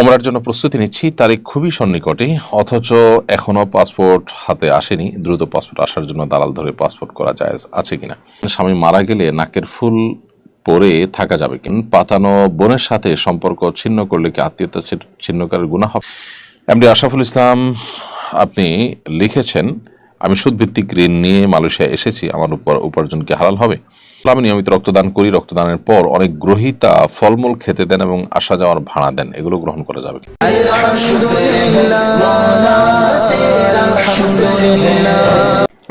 ওমরার জন্য প্রস্তুতি নিচ্ছি, তারিখ খুবই সন্নিকটে, অথচ এখনও পাসপোর্ট হাতে আসেনি, দ্রুত পাসপোর্ট আসার জন্য দালাল ধরে পাসপোর্ট করা যায় আছে কিনা। স্বামী মারা গেলে নাকের ফুল পরে থাকা যাবে কিনা। পাতানো বোনের সাথে সম্পর্ক ছিন্ন করলে কি আত্মীয়তা ছিন্নকারের গুণা হবে এমডি আশরাফুল ইসলাম, আপনি লিখেছেন, আমি সুদভিত্তিক ঋণ নিয়ে মালয়েশিয়া এসেছি, আমার উপর উপার্জন কি হবে? আমি নিয়মিত রক্তদান করি, রক্তদানের পর অনেক গ্রহীতা ফলমূল খেতে দেন এবং আসা যাওয়ার ভাড়া দেন। এগুলো গ্রহণ করা যাবে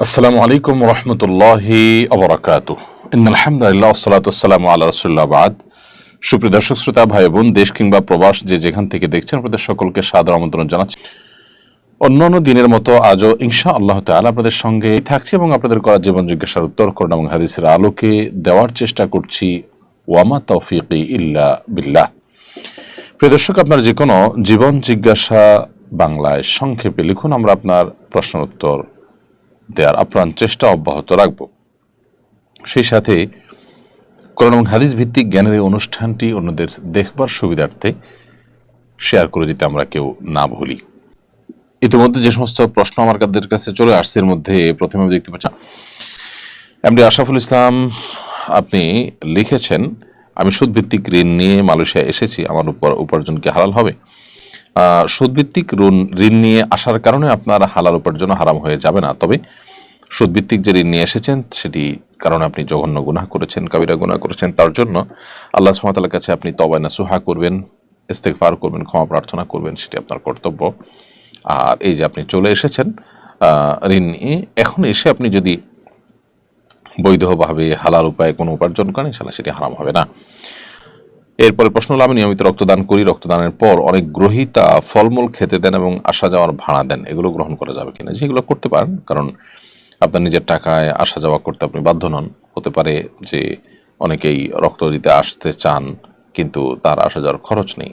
আসসালামু আলাইকুম রহমতুল্লাহি আবরাকাত সুপ্রিয় দর্শক, শ্রোতা, ভাই বোন, দেশ কিংবা প্রবাস যে যেখান থেকে দেখছেন, আপনাদের সকলকে সাদর আমন্ত্রণ জানাচ্ছি। অন্যান্য দিনের মতো আজও ইনশা আল্লাহ তাআলা আপনাদের সঙ্গে থাকছি এবং আপনাদের করা জীবন জিজ্ঞাসার উত্তর করুন এবং হাদিসের আলোকে দেওয়ার চেষ্টা করছি। ওয়ামা তৌফিকি ইল্লা বিল্লাহ। প্রিয় দর্শক, আপনার যে কোনো জীবন জিজ্ঞাসা বাংলায় সংক্ষেপে লিখুন, আমরা আপনার প্রশ্ন উত্তর দেওয়ার আপ্রাণ চেষ্টা অব্যাহত রাখব। সেই সাথে কোরআন এবং হাদিস ভিত্তিক জ্ঞানের এই অনুষ্ঠানটি অন্যদের দেখবার সুবিধার্থে শেয়ার করে দিতে আমরা কেউ না ভুলি। ইতিমধ্যে যে সমস্ত প্রশ্ন আমার কাদের কাছে চলে আসছে, এর মধ্যে প্রথমে দেখতে পাচ্ছি এমডি আশরাফুল ইসলাম, আপনি লিখেছেন, আমি সুদভিত্তিক ঋণ নিয়ে মালয়েশিয়া এসেছি, আমার উপর উপার্জন কি হালাল হবে? সুদভিত্তিক ঋণ ঋণ নিয়ে আসার কারণে আপনার হালাল উপার্জন হারাম হয়ে যাবে না, তবে সুদভিত্তিক যে ঋণ নিয়ে এসেছেন, সেটি কারণে আপনি জঘন্য গুনাহ করেছেন, কাবিরা গুনাহ করেছেন, তার জন্য আল্লাহ সুমাতার কাছে আপনি তবায়না সুহা করবেন, ইস্তেগফার করবেন, ক্ষমা প্রার্থনা করবেন, সেটি আপনার কর্তব্য। আর এই যে আপনি চলে এসেছেন ঋণ নিয়ে এখন এসে আপনি যদি বৈধভাবে হালাল উপায়ে কোনো উপার্জন করেন ইনশাল্লাহ সেটি হারাম হবে না। এরপরে প্রশ্ন হলো, আমি নিয়মিত রক্তদান করি, রক্তদানের পর অনেক গ্রহীতা ফলমূল খেতে দেন এবং আসা যাওয়ার ভাড়া দেন। এগুলো গ্রহণ করা যাবে কিনা? যেগুলো করতে পারেন, কারণ আপনার নিজের টাকায় আসা যাওয়া করতে আপনি বাধ্য নন। হতে পারে যে অনেকেই রক্ত দিতে আসতে চান, কিন্তু তার আসা যাওয়ার খরচ নেই।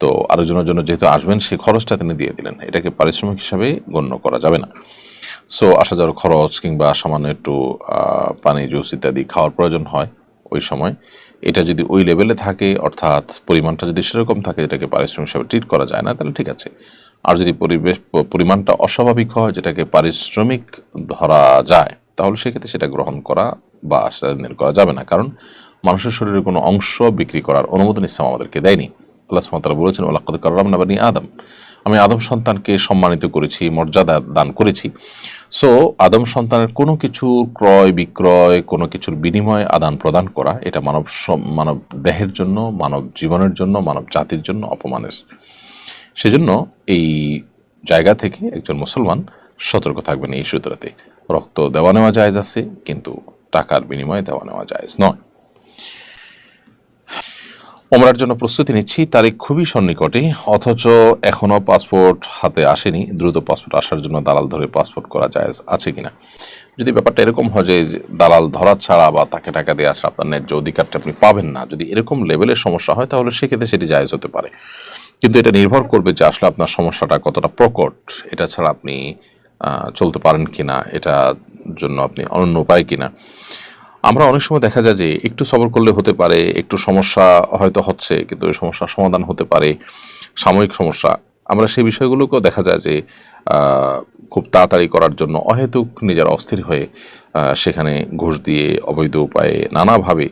তো আরেকজনের জন্য যেহেতু আসবেন, সেই খরচটা তিনি দিয়ে দিলেন। এটাকে পারিশ্রমিক হিসাবে গণ্য করা যাবে না। সো আসা যাওয়ার খরচ কিংবা সামান্য একটু পানি, জুস ইত্যাদি খাওয়ার প্রয়োজন হয় ওই সময়। এটা যদি ওই লেভেলে থাকে, অর্থাৎ পরিমাণটা যদি সেরকম থাকে, এটাকে পারিশ্রমিক হিসাবে ট্রিট করা যায় না, তাহলে ঠিক আছে। আর যদি পরিবেশ, পরিমাণটা অস্বাভাবিক হয়, যেটাকে পারিশ্রমিক ধরা যায়, তাহলে সেক্ষেত্রে সেটা গ্রহণ করা বা সেটা করা যাবে না। কারণ মানুষের শরীরের কোনো অংশ বিক্রি করার অনুমোদন ইসলাম আমাদেরকে দেয়নি। আল্লাহ সুবহানাহু বলেছেন ওলাক্কাদ কাররাম না বানি আদম। আমি আদম সন্তানকে সম্মানিত করেছি, মর্যাদা দান করেছি। সো আদম সন্তানের কোনো কিছু ক্রয়, বিক্রয়, কোনো কিছুর বিনিময়ে আদান প্রদান করা, এটা মানব মানব দেহের জন্য, মানব জীবনের জন্য, মানব জাতির জন্য অপমানের। সেজন্য এই জায়গা থেকে একজন মুসলমান সতর্ক থাকবেন এই সূত্রতে। রক্ত দেওয়া নেওয়া জায়েজ আছে, কিন্তু টাকার বিনিময়ে দেওয়া নেওয়া জায়েজ নয়। ওমরার জন্য প্রস্তুতি নিচ্ছি। তারিখ খুবই সন্নিকটে, অথচ এখনও পাসপোর্ট হাতে আসেনি। দ্রুত পাসপোর্ট আসার জন্য দালাল ধরে পাসপোর্ট করা যায় আছে কিনা? যদি ব্যাপারটা এরকম হয় যে দালাল ধরা ছাড়া বা তাকে টাকা দিয়ে আসা আপনার ন্যায্য অধিকারটা আপনি পাবেন না, যদি এরকম লেভেলের সমস্যা হয়, তাহলে সেক্ষেত্রে সেটি জায়েজ হতে পারে। কিন্তু এটা নির্ভর করবে যে আসলে আপনার সমস্যাটা কতটা প্রকট। এটা ছাড়া আপনি চলতে পারেন কিনা? এটার জন্য আপনি অনন্য উপায় কিনা? আমরা অনেক সময় দেখা যায় যে একটু সবর করলে হতে পারে, একটু সমস্যা হয়তো হচ্ছে, কিন্তু ওই সমস্যার সমাধান হতে পারে, সাময়িক সমস্যা। আমরা সেই বিষয়গুলোকেও দেখা যায় যে খুব তাড়াতাড়ি করার জন্য অহেতুক নিজের অস্থির হয়ে সেখানে ঘুষ দিয়ে অবৈধ উপায়ে নানাভাবে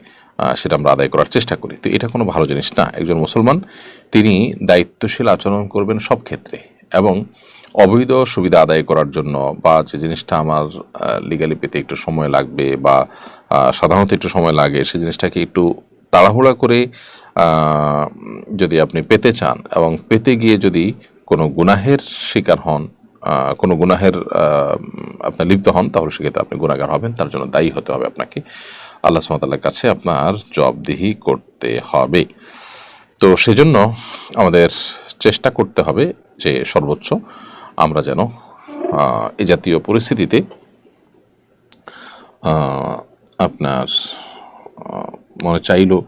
সেটা আমরা আদায় করার চেষ্টা করি। তো এটা কোনো ভালো জিনিস না। একজন মুসলমান, তিনি দায়িত্বশীল আচরণ করবেন সব ক্ষেত্রে এবং অবৈধ সুবিধা আদায় করার জন্য বা যে জিনিসটা আমার লিগালি পেতে একটু সময় লাগবে বা সাধারণত একটু সময় লাগে সেই জিনিসটাকে একটু তাড়াহুড়া করে যদি আপনি পেতে চান এবং পেতে গিয়ে যদি কোনো গুনাহের শিকার হন কোনো গুনাহের আহ, আপনি লিপ্ত হন তাহলে সেক্ষেত্রে আপনি গুণাগার হবেন তার জন্য দায়ী হতে হবে আপনাকে। আল্লাহ সুমতাল্লার কাছে আপনার জবাবদিহি করতে হবে। তো সেজন্য আমাদের চেষ্টা করতে হবে যে সর্বোচ্চ আমরা যেন এই জাতীয় পরিস্থিতিতে আপনার মনে চাইলো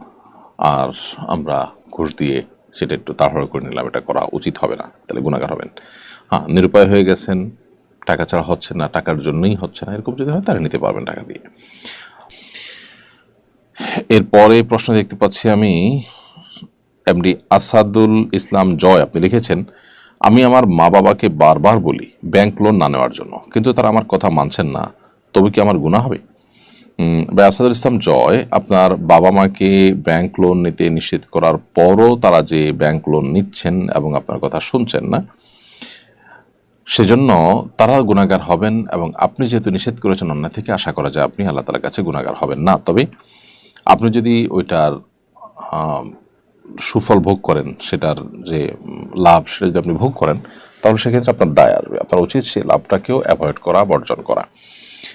আর আমরা ঘুষ দিয়ে সেটা একটু তাড়াহুড়ো করে নিলাম, এটা করা উচিত হবে না, তাহলে গুণাগার হবেন। হ্যাঁ নিরুপায় হয়ে গেছেন, টাকা ছাড়া হচ্ছে না, টাকার জন্যই হচ্ছে না, এরকম যদি হয় তাহলে নিতে পারবেন টাকা দিয়ে। এরপরে প্রশ্ন দেখতে পাচ্ছি আমি এমডি আসাদুল ইসলাম জয়, আপনি লিখেছেন আমি আমার মা বাবাকে বারবার বলি ব্যাংক লোন না নেওয়ার জন্য। কিন্তু তারা আমার কথা মানছেন না, তবে কি আমার গুণা হবে? আসাদুল ইসলাম জয়, আপনার বাবা মাকে ব্যাংক লোন নিতে নিষেধ করার পরও তারা যে ব্যাংক লোন নিচ্ছেন এবং আপনার কথা শুনছেন না, সেজন্য তারা গুণাগার হবেন এবং আপনি যেহেতু নিষেধ করেছেন অন্য থেকে আশা করা যায় আপনি আল্লাহ তালার কাছে গুণাগার হবেন না। তবে আপনি যদি ওইটার সুফল ভোগ করেন, সেটার যে লাভ সেটা যদি আপনি ভোগ করেন, তাহলে সেক্ষেত্রে আপনার দায় আসবে। আপনার উচিত সেই লাভটাকেও অ্যাভয়েড করা, বর্জন করা।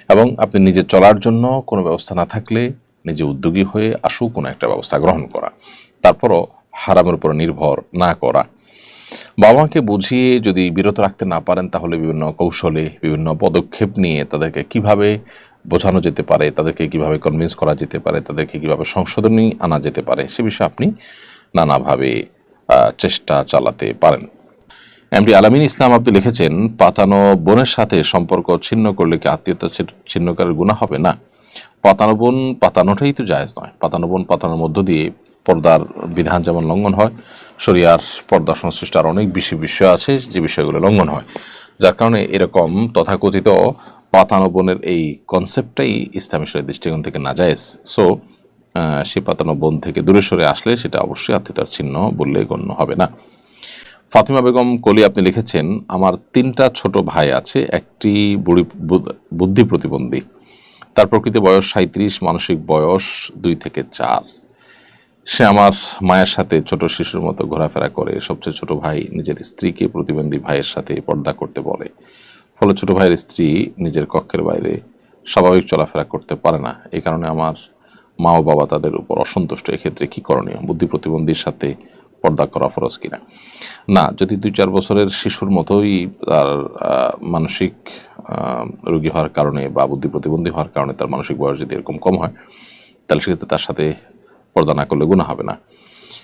এবং আপনি নিজে চলার জন্য কোনো ব্যবস্থা না থাকলে নিজে উদ্যোগী হয়ে আসু কোনো একটা ব্যবস্থা গ্রহণ করা। তারপরও হারামের উপর নির্ভর না করা। বাবাকে বুঝিয়ে যদি বিরত রাখতে না পারেন, তাহলে বিভিন্ন কৌশলে, বিভিন্ন পদক্ষেপ নিয়ে তাদেরকে কীভাবে বোঝানো যেতে পারে, তাদেরকে কীভাবে কনভিন্স করা যেতে পারে, তাদেরকে কীভাবে সংশোধনী আনা যেতে পারে, সে বিষয়ে আপনি নানাভাবে চেষ্টা চালাতে পারেন। এমডি আলামিন ইসলাম আপনি লিখেছেন, পাতানো বোনের সাথে সম্পর্ক ছিন্ন করলে কি আত্মীয়তা ছি- ছিন্ন গুণা হবে? না। পাতানো বোন পাতানোটাই তো জায়েজ নয়। পাতানো বোন পাতানোর মধ্য দিয়ে পর্দার বিধান যেমন লঙ্ঘন হয়, শরিয়ার পর্দা সংশ্লিষ্ট আর অনেক বেশি বিষয় আছে যে বিষয়গুলো লঙ্ঘন হয়। যার কারণে এরকম তথাকথিত পাতানো বোনের এই কনসেপ্টটাই ইসলামী দৃষ্টিকোণ থেকে না জায়েজ। সো সে পাতানো বোন থেকে দূরে সরে আসলে সেটা অবশ্যই আত্মীয়তার চিহ্ন বললে গণ্য হবে না। ফাতিমা বেগম কলি আপনি লিখেছেন, আমার তিনটা ছোট ভাই আছে, একটি বুড়ি বুদ- বুদ্ধি প্রতিবন্ধী। তার প্রকৃতি বয়স সাঁত্রিশ মানসিক বয়স দুই থেকে চার। সে আমার মায়ের সাথে ছোট শিশুর মতো ঘোরাফেরা করে, সবচেয়ে ছোট ভাই নিজের স্ত্রীকে প্রতিবন্ধী ভাইয়ের সাথে পর্দা করতে বলে। ফলে ছোট ভাইয়ের স্ত্রী নিজের কক্ষের বাইরে স্বাভাবিক চলাফেরা করতে পারে না। এই কারণে আমার মা ও বাবা তাদের উপর অসন্তুষ্ট, এক্ষেত্রে কী করণীয়? বুদ্ধি প্রতিবন্ধীর সাথে পর্দা করা ফরজ কিনা? না, যদি দুই চার বছরের শিশুর মতোই তার মানসিক রোগী হওয়ার কারণে বা বুদ্ধি প্রতিবন্ধী হওয়ার কারণে তার মানসিক বয়স যদি এরকম কম হয়, তাহলে সেক্ষেত্রে তার সাথে পর্দা না করলে গুণা হবে না।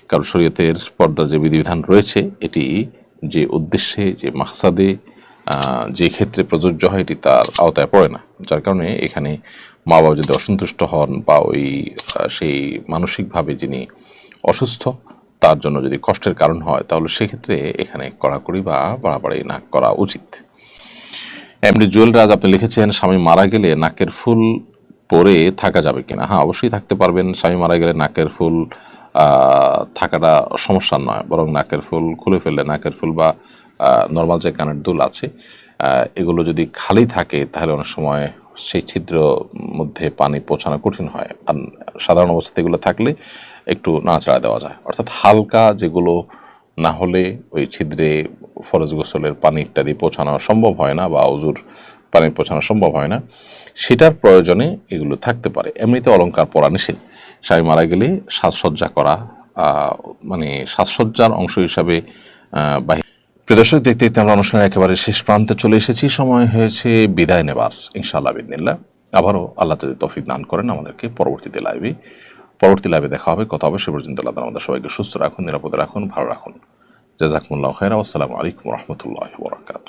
কারণ শরীয়তের পর্দার যে বিধিবিধান রয়েছে, এটি যে উদ্দেশ্যে, যে মাকসাদে যে ক্ষেত্রে প্রযোজ্য হয়, এটি তার আওতায় পড়ে না। যার কারণে এখানে মা বাবা যদি অসন্তুষ্ট হন বা ওই সেই মানসিকভাবে যিনি অসুস্থ, তার জন্য যদি কষ্টের কারণ হয়, তাহলে সেক্ষেত্রে এখানে কড়াকড়ি বা বাড়াবাড়ি না করা উচিত। এমডি জুয়েল রাজ আপনি লিখেছেন, স্বামী মারা গেলে নাকের ফুল পরে থাকা যাবে কিনা? হ্যাঁ অবশ্যই থাকতে পারবেন, স্বামী মারা গেলে নাকের ফুল থাকাটা সমস্যা নয়, বরং নাকের ফুল খুলে ফেললে নাকের ফুল বা নর্মাল যে কানের দুল আছে এগুলো যদি খালি থাকে, তাহলে অনেক সময় সেই ছিদ্র মধ্যে পানি পৌঁছানো কঠিন হয়। আর সাধারণ অবস্থাতে এগুলো থাকলে একটু নাড়াচাড়া দেওয়া যায়। অর্থাৎ হালকা যেগুলো না হলে ওই ছিদ্রে ফরজ গোসলের পানি ইত্যাদি পৌঁছানো সম্ভব হয় না বা অজুর পানি পৌঁছানো সম্ভব হয় না সেটার প্রয়োজনে এগুলো থাকতে পারে। এমনিতে অলংকার পরা নিষেধ। স্বামী মারা গেলে সাজসজ্জা করা মানে সাজসজ্জার অংশ হিসাবে আহ, বাহি প্রদর্শক দেখতে দেখতে আমরা অনুষ্ঠানের একেবারে শেষ প্রান্তে চলে এসেছি। সময় হয়েছে বিদায় নেবার, ইনশাআল্লাহ বিদিনিল্লা আবারও আল্লাহ যদি তফিক দান করেন আমাদেরকে পরবর্তীতে লাইভে পরবর্তী লাইভে দেখা হবে, কথা হবে। সে পর্যন্ত আল্লাহ আমাদের সবাইকে সুস্থ রাখুন, নিরাপদে রাখুন, ভালো রাখুন। জাজাকমুল্লাহ খেরা আসসালামু আলাইকুম রহমতুল্লাহ বরাকাত